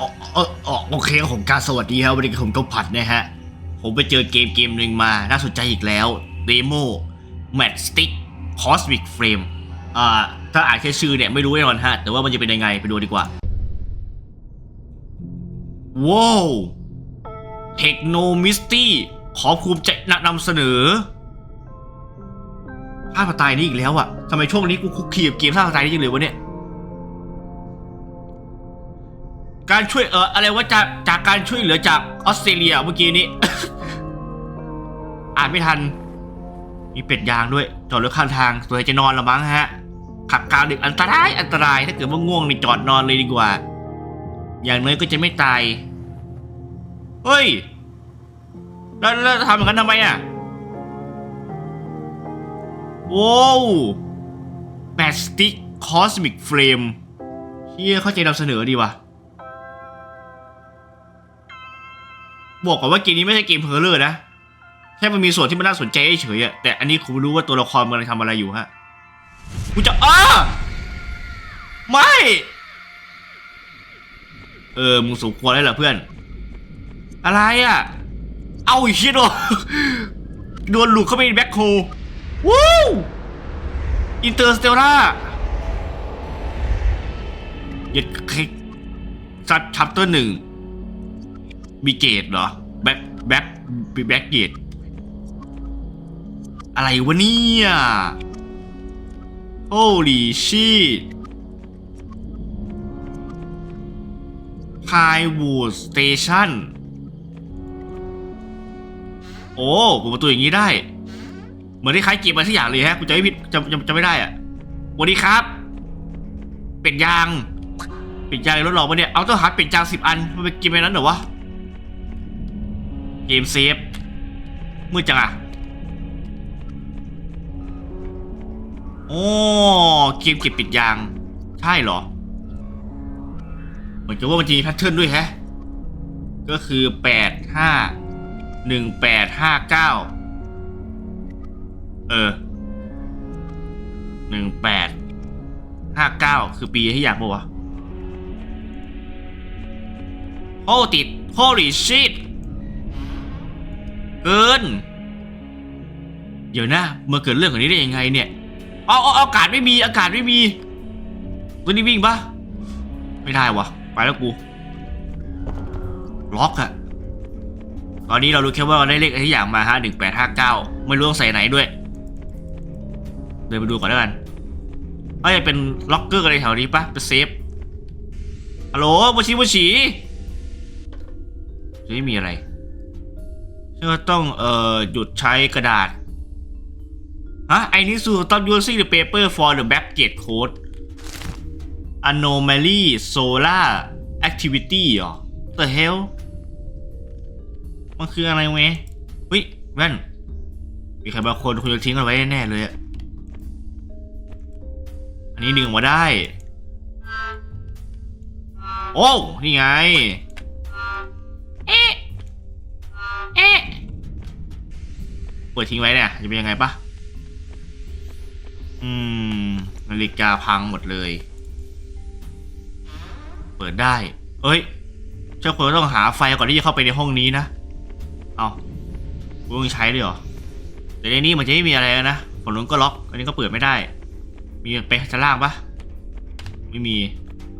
อ๋อเอออ๋อโอเคครับผมการสวัสดีครับวันนี้ผมก็ผัดนะฮะ ผมไปเจอเกมเกมหนึ่งมา น่าสนใจอีกแล้ว Demo Matchstick Cosmic Frame อ่า ถ้าอ่านแค่ชื่อเนี่ยไม่รู้แน่นอนฮะ แต่ว่ามันจะเป็นยังไงไปดูดีกว่า ว้าวเทคโนมิสตี้ขอภูมิใจนำเสนอภาพตล์นี้อีกแล้วอะทำไมช่วงนี้กูคุกคีกับเกมภาพตล์นี้จังเลยวะเนี่ย การช่วยเอออะไรว่าจากจากการช่วยเหลือจากออสเตรเลียเมื่อกี้นี้ อ่านไม่ทัน มีเป็ดยางด้วย จอดรถข้างทางตัวจะนอนละมั้งฮะ ขับกลางดึกอันตรายอันตรายถ้าเกิดว่าง่วงนี่จอดนอนเลยดีกว่า อย่างน้อยก็จะไม่ตาย เฮ้ย แล้วแล้วทำอย่างนั้นทำไมอะโว้วแมสติกคอสมิกเฟรมเฮียเข้าใจนำเสนอดีว่ะ บอกก่อนว่าเกมนี้ไม่ใช่เกมเพลเลอร์นะแค่มันมีส่วนที่มันน่าสนใจเฉยๆอะแต่อันนี้คุณรู้ว่าตัวละครมันกำลังทำอะไรอยู่ฮะกูจะอ้าไม่เออมึงสมควรแล้วเหรอเพื่อน อะไรอะ เอาอีกชิดวะโดนหลุดเข้าไปในแบ็คโฮวู้อินเตอร์สเตลล่ายัดคลิกซัดชัปเตอร์หนึ่ง มีเกตเหรอ แบ็คแบ็คมีแบ็คเกต อะไรวะเนี่ย holy shit Highwood Station โอ้กูประตูอย่างนี้ได้ เหมือนที่คล้ายเกมมาที่อย่างเลยฮะกูจะไม่ผิดจะจะจะไม่ได้อะสวัสดีครับ เป็ดยาง เป็ดยางในรถหลอกมาเนี่ย เอาต้องหาเป็ดยางสิบอันมันเป็นเกมแบบนั้นเหรอวะ เกมเซฟมืดจังอะโอ้เกมเก็บปิดยาง ใช่เหรอ เหมือนกับว่ามันจะมีแพทเทิร์นด้วยแฮะ ก็คือแปดห้าหนึ่งแปดห้าเก้าเออหนึ่งแปดห้าเก้าคือปีที่อยากบอกวะโอ้ติด holy shit เกิน เดี๋ยวนะเมื่อเกิดเรื่องแบบนี้ได้ยังไงเนี่ย เอาเอาอากาศไม่มีอากาศไม่มีตัวนี้วิ่งปะไม่ได้วะไปแล้วกู ล็อกอะตอนนี้เรารู้แค่ว่าเราได้เลขอะไรที่อย่างมาฮะหนึ่งแปดห้าเก้าไม่รู้ต้องใส่ไหนด้วย เดินไปดูก่อนแล้วกันเอ้ยเป็นล็อกเกอร์อะไรแถวนี้ปะเป็นเซฟฮัลโหลบูชิบูชิไม่มีอะไร ก็ต้องเอ่อหยุดใช้กระดาษฮะ I need to stop using the paper for the backgate code anomaly solar activity หรอ the hell มันคืออะไรเว้ยเฮ้ยแว่นมีใครบางคนคุณจะทิ้งเอาไว้แน่เลยอะอันนี้ดึงมาได้ โอ้ นี่ไง ปิดทิ้งไว้เนี่ยจะเป็นยังไงปะอืม นาฬิกาพังหมดเลย เปิดได้ เอ้ย เจ้าคนต้องหาไฟก่อนที่จะเข้าไปในห้องนี้นะ เอากูต้องใช้ด้วยเหรอแต่ในนี้มันจะไม่มีอะไรแล้วนะฝั่งนู้นก็ล็อก อันนี้ก็เปิดไม่ได้ มีไปชั้นล่างปะไม่มี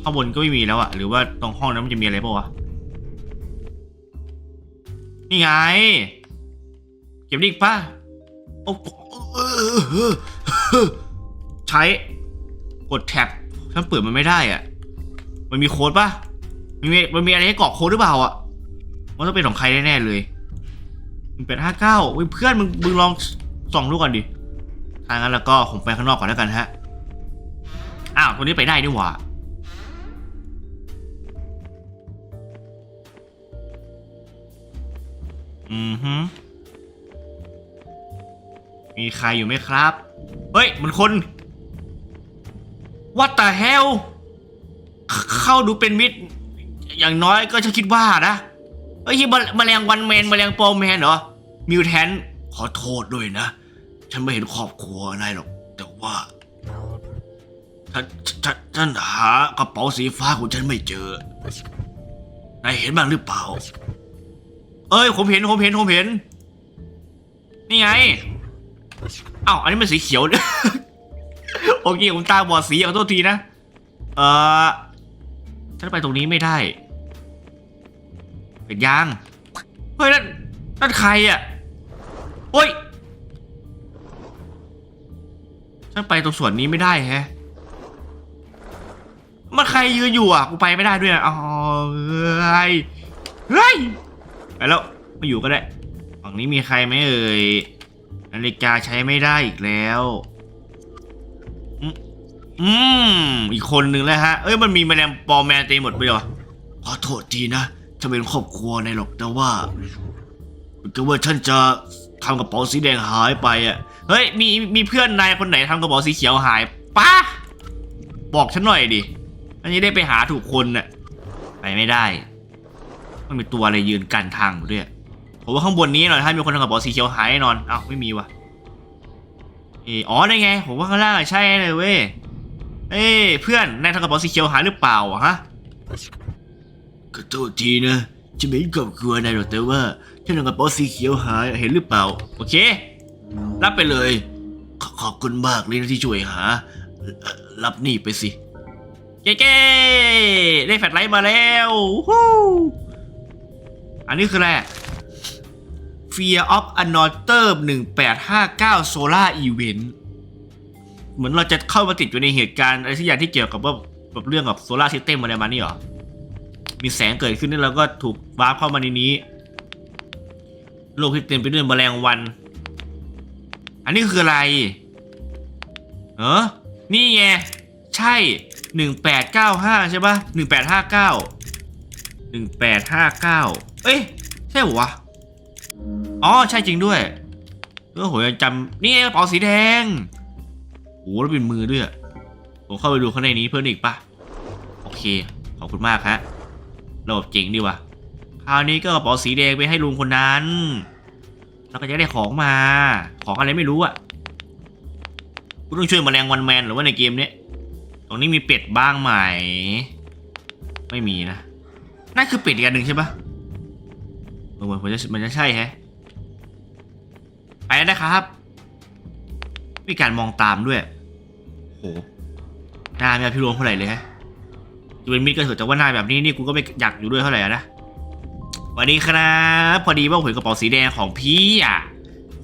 ข้างบนก็ไม่มีแล้วอะหรือว่าตรงห้องนั้นมันจะมีอะไรปะวะ นี่ไง เก็บดิกป่ะโอ้ใช้กดแท็บฉันเปิดมันไม่ได้อะ มันมีโค้ดป่ะมันมีมันมีอะไรให้กรอกโค้ดหรือเปล่าอะ มันต้องเป็นของใครแน่ๆเลยหนึ่งแปดห้าเก้าเพื่อนมึงมึงลองส่องดูก่อนดิถ้างั้นแล้วก็ผมไปข้างนอกก่อนแล้วกันฮะ อ้าวตัวนี้ไปได้นี่หว่าอือฮึ มีใครอยู่ไหมครับ เฮ้ยมันคน What the hell เข้าดูเป็นมิตร อย่างน้อยก็จะคิดว่านะเอ้ยแมแมลงวันแมนแมลงปอแมนเหรอ มิวแทนขอโทษด้วยนะ ฉันไม่เห็นครอบครัวนายหรอก แต่ว่าฉันฉันฉันหากระเป๋าสีฟ้าของฉันไม่เจอนายเห็นบ้างหรือเปล่า เอ้ย ผมเห็นผมเห็นผมเห็น นี่ไง อ้าวอันนี้มันสีเขียวเโอเคผมตาบอดสีขอาโทษทีนะ เออฉันไปตรงนี้ไม่ได้ เป็นยาง เฮ้ยนั่นนั่นใครอะโอ้ยฉันไปตรงส่วนนี้ไม่ได้แฮะมันใครยืนอยู่อะกูไปไม่ได้ด้วยอ๋อเฮ้ยเฮ้ยไปแล้วไม่อยู่ก็ได้ฝั่งนี้มีใครไหมเอ่ย นาฬิกาใช้ไม่ได้อีกแล้ว อืม อีกคนหนึ่งแล้วฮะ เอ้ย มันมีแมลงปอแมนเต็มหมดไปเหรอขอโทษทีนะ จะเป็นครอบครัวในหรอกแต่ว่าก็ว่าฉันจะทำกระเป๋าสีแดงหายไปอะ เฮ้ย มี มีเพื่อนนายคนไหนทำกระเป๋าสีเขียวหายปะบอกฉันหน่อยดิ อันนี้ได้ไปหาถูกคนน่ะ ไปไม่ได้ มันมีตัวอะไรยืนกันทางอยู่ด้วย ผมว่าข้างบนนี้หน่อยถ้ามีคนทำกระเป๋าสีเขียวหายแน่นอนอ้าวไม่มีวะเอออ๋อได้ไง ผมว่าข้างล่างอะใช่เลยเว้ยเอ้ยเพื่อนนายทำกระเป๋าสีเขียวหายหรือเปล่าอะฮะขอโทษทีนะจะไม่กลับกลัวนายหรอกแต่ว่าฉันทำกระเป๋าสีเขียวหายเห็นหรือเปล่า โอเค รับไปเลย ขอขอบคุณมากเลยนะที่ช่วยหาเอ่อรับนี่ไปสิเก้ๆได้แฟลชไลท์มาแล้วฮู้อันนี้คืออะไร Fear of Another 1859 Solar Event เหมือนเราจะเข้ามาติดอยู่ในเหตุการณ์อะไรสักอย่างที่เกี่ยวกับว่าแบบเรื่องกับโซลาร์ซิสเต็มอะไรมานี่หรอ มีแสงเกิดขึ้นแล้วเราก็ถูกวาร์ปเข้ามาในนี้ โลกที่เต็มไปด้วยแมลงวัน อันนี้คืออะไร เออนี่ไง ใช่หนึ่งแปดเก้าห้าใช่ปะหนึ่งแปดห้าเก้าหนึ่งแปดห้าเอ้ย ใช่หรอวะ อ๋อใช่จริงด้วยเออผมยังจำนี่กระเป๋าสีแดงโอ้แล้วเป็นมือด้วยผมเข้าไปดูข้างในนี้เพิ่มอีกปะโอเคขอบคุณมากฮะระบบเจ๋งดีว่ะคราวนี้ก็กระเป๋าสีแดงไปให้ลุงคนนั้นแล้วก็จะได้ของมา ของอะไรไม่รู้อะกูต้องช่วยแมลงวันแมนหรือว่าในเกมเนี้ยตรงนี้มีเป็ดบ้างไหม ไม่มีนะนั่นคือเป็ดอีกอันหนึ่งใช่ปะเออมันจะมันจะใช่แฮะ ไปแล้วนะครับ มีการมองตามด้วย โหหน้าไม่พี่รวงเท่าไหร่เลยฮะจะเป็นมิตรก็เถอะแต่ว่าหน้าแบบนี้นี่กูก็ไม่อยากอยู่ด้วยเท่าไหร่นะวัสดีครับพอดีว่าผมเห็นกระเป๋าสีแดงของพี่อะ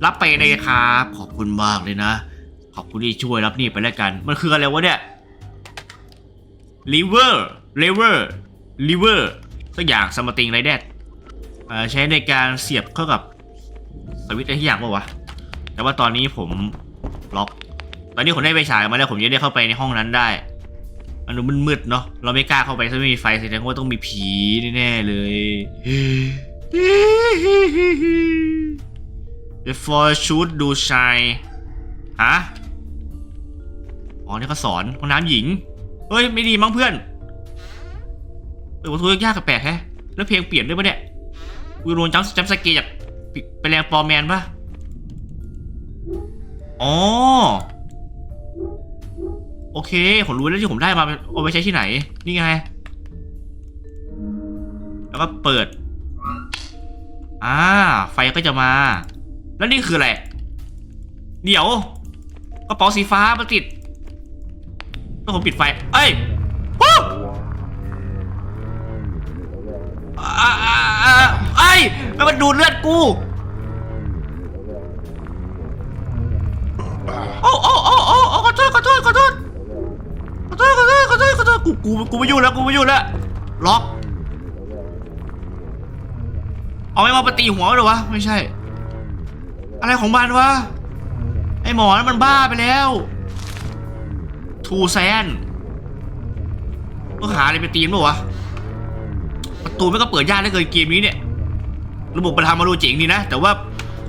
รับไปเลยครับ ขอบคุณมากเลยนะ ขอบคุณที่ช่วยรับนี่ไปแล้วกัน มันคืออะไรวะเนี่ย liver liver liver สักอย่างสมติงไรแดดใช้ในการเสียบเข้ากับ สวิตช์อะไรที่อย่างปะวะ แต่ว่าตอนนี้ผมล็อก ตอนนี้ผมได้ไปฉายมาแล้วผมจะได้เข้าไปในห้องนั้นได้มันดูมืดๆเนาะ เราไม่กล้าเข้าไปถ้าไม่มีไฟแสดงว่าต้องมีผีแน่ๆเลย Before shoot do shine ฮะ อ๋อ นี่เขาสอนห้องน้ำหญิง เฮ้ย ไม่ดีมั้งเพื่อนเปิดประตูยากกับแปลกแฮะ แล้วเพลงเปลี่ยนด้วยปะเนี่ยกูโดนจัมจัมสเกย์จาก ไปแรงปอร์แมนปะอ๋อ โอเค ผมรู้แล้วที่ผมได้มาเอาไปใช้ที่ไหน นี่ไง แล้วก็เปิด อ่า ไฟก็จะมา แล้วนี่คืออะไร เดี๋ยวกระเป๋าสีฟ้ามาติดต้องผมปิดไฟ เอ้ยฮู้ อ่าอ่าอ่าเอ้ยมันดูดเลือดกูโอ้โอ้โอ้โอ้โอ้ขอโทษขอโทษขอโทษขอโทษขอโทษขอโทษขอโทษกูกูกูไม่อยู่แล้วกูไม่อยู่แล้วล็อกเอาไม่มาปตีหัวเลยวะไม่ใช่ อะไรของมันวะไอหมอนั้นมันบ้าไปแล้วทูแซนต้องหาอะไรไปตีมป่าวะ ประตูไม่ก็เปิดยากได้เกินเกมนี้เนี่ย ระบบประทามาดูเจ๋งดีนะ แต่ว่า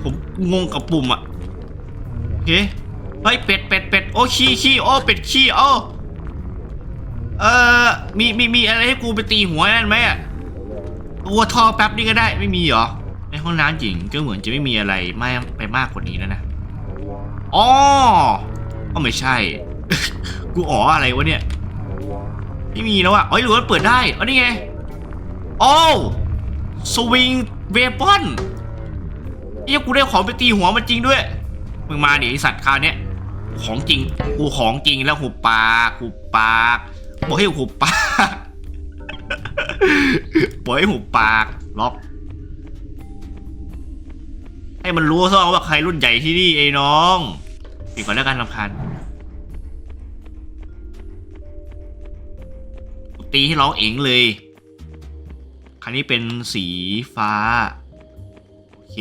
ผมงงกับปุ่มอะโอเคเฮ้ยเป็ดเป็ดเป็ดโอ้ขี้ขี้โอ้เป็ดขี้โอ้เอ่อมีมีมีอะไรให้กูไปตีหัวนั่นไหมอะตัวทอแป๊บนี่ก็ได้ไม่มีเหรอในห้องน้ำหญิงก็เหมือนจะไม่มีอะไรมากไปมากกว่านี้แล้วนะอ๋อก็ไม่ใช่ กูอ๋ออะไรวะเนี่ย ไม่มีแล้วอะอ๋อหรือว่าเปิดได้อ๋อนี่ไง โอ้สวิงเวปอนเอ้ยกูได้ของไปตีหัวมันจริงด้วย มึงมาดิไอสัตว์คราวเนี้ยของจริง กูของจริงแล้วหุบปากหุบปากบอกให้หุบปากบอกให้หุบปากล็อก ให้มันรู้ซะว่าใครรุ่นใหญ่ที่นี่ไอ้น้องปิดก่อนแล้วกันรำคาญตีให้ร้องเองเลย ครั้นี้เป็นสีฟ้า โอเค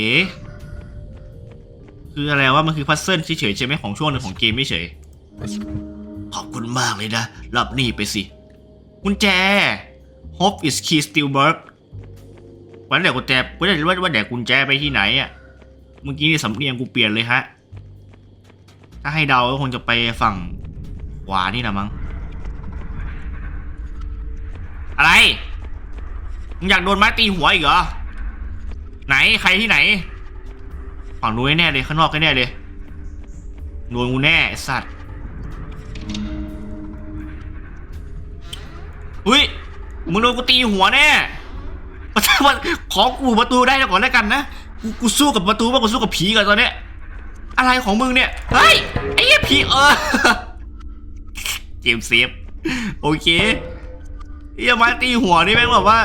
คืออะไรว่ามันคือพัซเซิลเฉยๆใช่ไหมของช่วงหนึ่งของเกมไม่เฉย ขอบคุณมากเลยนะ รับนี่ไปสิกุญแจ Hope is key still work วันเดี๋ยวกุญแจกูจะรู้ว่าว่าเดี๋ยวกุญแจไปที่ไหนอะ เมื่อกี้นี่สำเนียงกูเปลี่ยนเลยฮะ ถ้าให้เดาก็คงจะไปฝั่งขวานี่นะมั้ง อะไร มึงอยากโดนไม้ตีหัวอีกเหรอ ไหนใครที่ไหน ฝั่งนู้นแน่เลยข้างนอกแน่เลยโดนกูแน่สัตว์อุ้ยมึงโดนกูตีหัวแน่มันขอกูประตูได้แล้วก่อนแล้วกันนะกูกูสู้กับประตูมากกว่าสู้กับผีก่อนตอนเนี้ยอะไรของมึงเนี่ยเฮ้ยไอ้เหี้ยผีเออเจมเซฟโอเคเฮียไม้ตีหัวนี่แม่งแบบว่า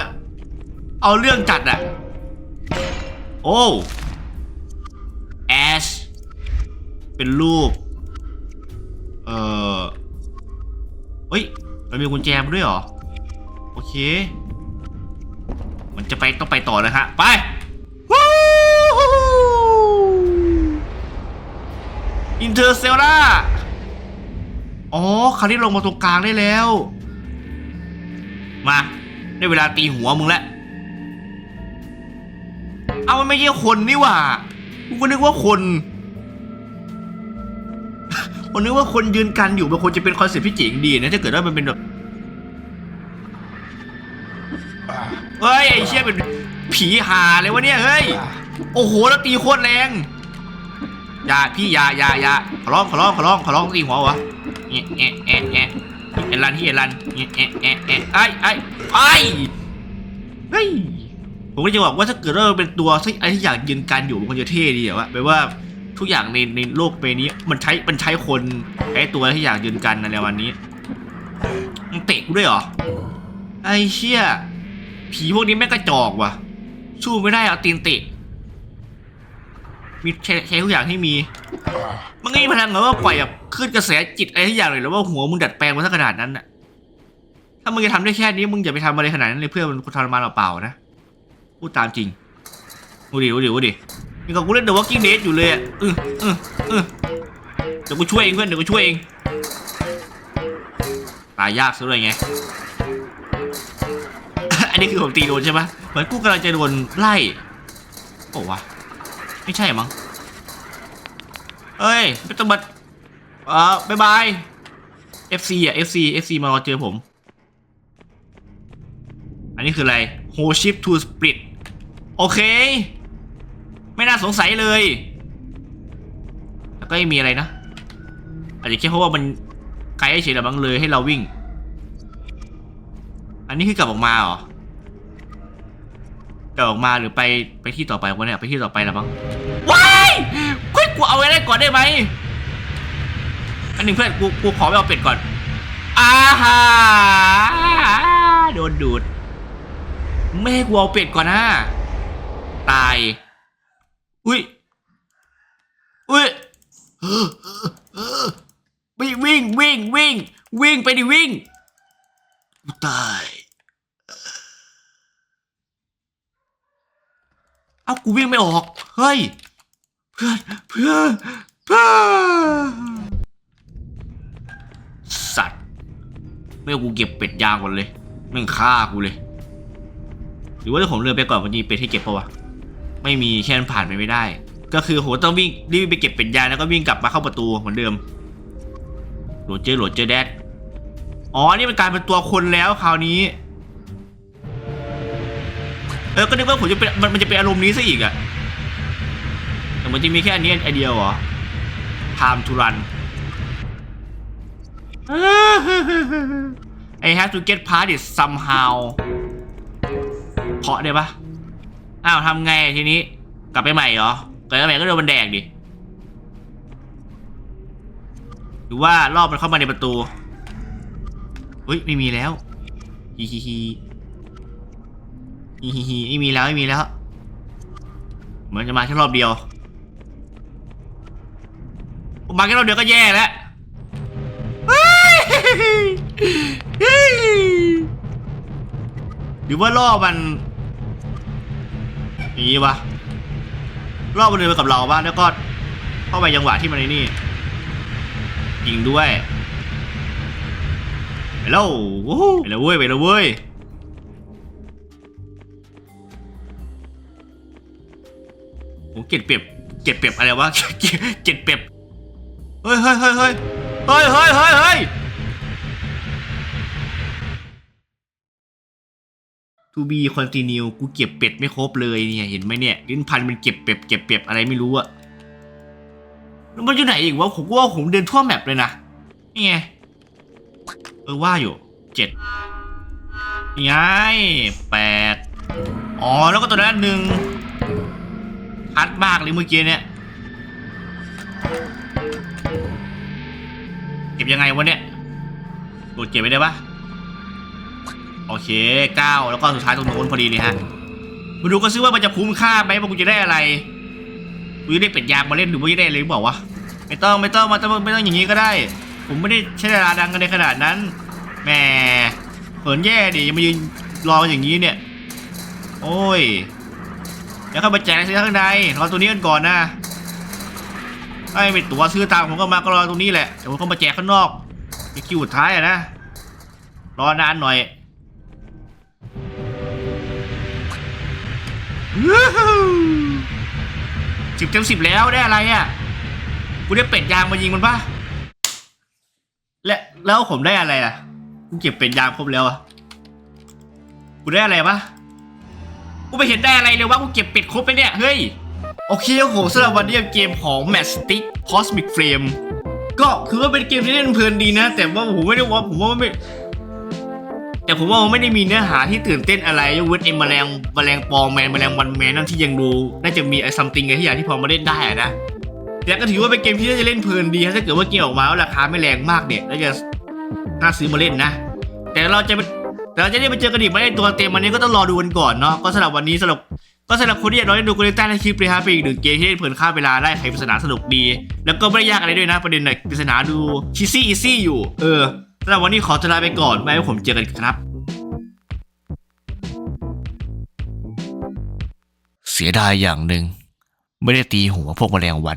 เอาเรื่องจัดอะโอ้แอชเป็นรูป เอ่อเฮ้ย มันมีกุญแจมาด้วยเหรอ โอเค มันจะไปต้องไปต่อเลยฮะ ไปวู้อินเตอร์เซลล่า อ๋อ คราวนี้ลงมาตรงกลางได้แล้ว มา ได้เวลาตีหัวมึงแล้ว เอามันไม่ใช่คนนี่หว่ากูก็นึกว่าคนผมนึกว่าคนยืนกันอยู่มันควรจะเป็นคอนเซ็ปต์ที่เจ๋งดีนะถ้าเกิดว่ามันเป็นแบบเฮ้ยไอ้เชี่ยเป็นผีหาเลยวะเนี่ยเฮ้ยโอ้โหแล้วตีโคตรแรงอย่าพี่อย่าอย่าอย่าขอร้องขอร้องขอร้องขอร้องตีหัววะแอะแอะแอะแอะเอลันที่เอลันแอะแอะแอะแอะไอ้ไอ้ไอ้เฮ้ย ผมก็จะบอกว่าถ้าเกิดว่าเป็นตัวที่ไอ้ที่อยากยืนกันอยู่มันควรจะเท่ดีอะวะแปลว่าทุกอย่างในในโลกใบนี้มันใช้มันใช้คนไอ้ตัวที่อยากยืนกันอะไรวันนี้มันเตะกูด้วยเหรอไอ้เชี่ยผีพวกนี้แม่งกระจอกว่ะสู้ไม่ได้เอาตีนเตะมีใช้ทุกอย่างที่มีมันไม่มีพลังเหรอว่าปล่อยแบบขึ้นกระแสจิตอะไรทุกอย่างเลยหรือว่าหัวมึงดัดแปลงมาสักขนาดนั้นน่ะถ้ามึงจะทำได้แค่นี้มึงอย่าไปทำอะไรขนาดนั้นเลยเพื่อมันทรมานเปล่าๆนะ พูดตามจริงดูดิดูดิดูดินี่ก็กูเล่น The Walking Dead อยู่เลยอะเออเออเออเดี๋ยวกูช่วยเองเพื่อน เดี๋ยวกูช่วยเอง ตายยากซะเลยไง อันนี้คือผมตีโดนใช่ไหมเหมือนกูกำลังจะโดนไล่โอ้วะ ไม่ใช่มั้งเอ้ยไม่ต้องมาเอ่อบายบาย FC อะ FC FC มารอเจอผม อันนี้คืออะไร Whole ship to split โอเค ไม่น่าสงสัยเลย แล้วก็ไม่มีอะไรนะ อาจจะแค่เพราะว่ามันไกลเฉยๆหรือมั้งเลยให้เราวิ่ง อันนี้คือกลับออกมาเหรอกลับออกมาหรือไปไปที่ต่อไปวะเนี่ยไปที่ต่อไปแล้วมั้งว้ายเฮ้ยกูเอาไว้ได้ก่อนได้ไหมอันหนึ่งเพื่อนกูกูขอไปเอาเป็ดก่อนอาฮาโดนดูดไม่ให้กูเอาเป็ดก่อนนะ ตาย อุ้ย อุ้ยวิ่งวิ่งวิ่งวิ่งวิ่งไปดิวิ่งกูตาย เอ้ากูวิ่งไม่ออก เฮ้ย เพื่อนเพื่อนเพื่อนสัตว์ ไม่เอากูเก็บเป็ดยางก่อนเลยแม่งฆ่ากูเลย หรือว่าถ้าผมเรือไปก่อนมันมีเป็ดให้เก็บปะวะ ไม่มีแค่นั้นผ่านไปไม่ได้ ก็คือโหต้องวิ่งรีบไปเก็บเป็ดยางแล้วก็วิ่งกลับมาเข้าประตูเหมือนเดิมโหลดเจอโหลดเจอแดดอ๋อนี่มันกลายเป็นตัวคนแล้วคราวนี้ เออก็นึกว่าผมจะเป็นมันมันจะเป็นอารมณ์นี้ซะอีกอะแต่มันจะมีแค่อันนี้ไอเดียวเหรอ time to run I have to get past it somehow เพาะได้ปะ อ้าวทำไงทีนี้ กลับไปใหม่เหรอกลับไปใหม่ก็โดนมันแดกดิหรือว่ารอบมันเข้ามาในประตูเฮ้ยไม่มีแล้วฮิฮิฮิฮิฮิฮิไม่มีแล้วไม่มีแล้ว เหมันจะมาแค่รอบเดียวมาแค่รอบเดียวก็แย่แล้วหรือว่ารอบมัน นี้วะรอบมันเดินไปกับเราบ้างแล้วก็เข้าไปจังหวะที่มันไอ้นี่ยิงด้วยไปแล้ววู้ไปแล้วเว้ยไปแล้วเว้ยโอ้เก็ดเปรียบเก็ดเปรียบอะไรวะเก็ดเก็ดเปรียบเฮ้ยเฮ้ยเฮ้ยเฮ้ยเฮ้ยเฮ้ยเฮ้ยเฮ้ย to be continue กูเก็บเป็ดไม่ครบเลยเนี่ย เห็นไหมเนี่ยลิ้นพันมันเก็บเป็ดเก็บเป็ดอะไรไม่รู้อะแล้วมันอยู่ไหนอีกวะผมว่าผมเดินทั่วแมปเลยนะนี่ไงเออว่าอยู่เจ็ดนี่ไงแปดอ๋อแล้วก็ตัวนั้นหนึ่งชัดมากเลยเมื่อกี้เนี่ยเก็บยังไงวะเนี่ยกดเก็บไว้ได้ปะ โอเคเก้าแล้วก็สุดท้ายตรงโน้นพอดีเลยฮะมาดูกันซิว่ามันจะคุ้มค่าไหมว่ากูจะได้อะไรกูจะได้เป็ดยางมาเล่นหรือไม่ได้เลยหรือเปล่าวะไม่ต้องไม่ต้องมาต้องไม่ต้องอย่างนี้ก็ได้ ผมไม่ได้ใช้เวลาดังกันในขนาดนั้นแหมเขินแย่ดิยังมายืนรออย่างนี้เนี่ย โอ้ยแล้วเข้าไปแจกซื้อข้างในรอตัวนี้กันก่อนนะไอ้ไม่ตัวซื้อตามผมก็มาก็รอตรงนี้แหละเดี๋ยวผมเข้ามาแจกข้างนอกในคิวสุดท้ายอะนะรอนานหน่อย สิบเต็มสิบแล้วได้อะไรอะกูได้เป็ดยางมายิงมันปะและแล้วผมได้อะไรอะกูเก็บเป็ดยางครบแล้วอะกูได้อะไรปะกูไม่เห็นได้อะไรเลยว่ากูเก็บเป็ดครบไปเนี่ยเฮ้ยโอเคโอ้โหสำหรับวันนี้เกมของ Matchstick Cosmic Frame ก็คือว่าเป็นเกมที่เล่นเพลินดีนะ แต่ว่าผมไม่ได้ว่าผมว่าไม่ แต่ผมว่ามันไม่ได้มีเนื้อหาที่ตื่นเต้นอะไรยกเว้นไอ้แมลงแมลงปองแมนแมลงวันแมนนั่นที่ยังดูน่าจะมีไอ้ซัมติงอะไรที่อย่างที่พอมาเล่นได้อะนะแต่ก็ถือว่าเป็นเกมที่น่าจะเล่นเพลินดีถ้าเกิดว่าเกมออกมาแล้วราคาไม่แรงมากเนี่ยน่าจะน่าซื้อมาเล่นนะ แต่เราจะไปแต่เราจะได้ไปเจอกันอีกไหมในตัวเต็มวันนี้ก็ต้องรอดูกันก่อนเนาะก็สำหรับวันนี้สำหรับก็สำหรับคนที่อยากลองเล่นดูก็เลยใต้ในคลิปเลยครับเป็นอีกหนึ่งเกมที่เล่นเพลินค่าเวลาได้ไขปริศนาสนุกดี แล้วก็ไม่ได้ยากอะไรด้วยนะประเด็นน่ะปริศนาดูชิซี่อีซี่อยู่ เออ สำหรับวันนี้ขอจะลาไปก่อนไว้ผมเจอกันครับ เสียดายอย่างหนึ่งไม่ได้ตีหัวพวกแมลงวัน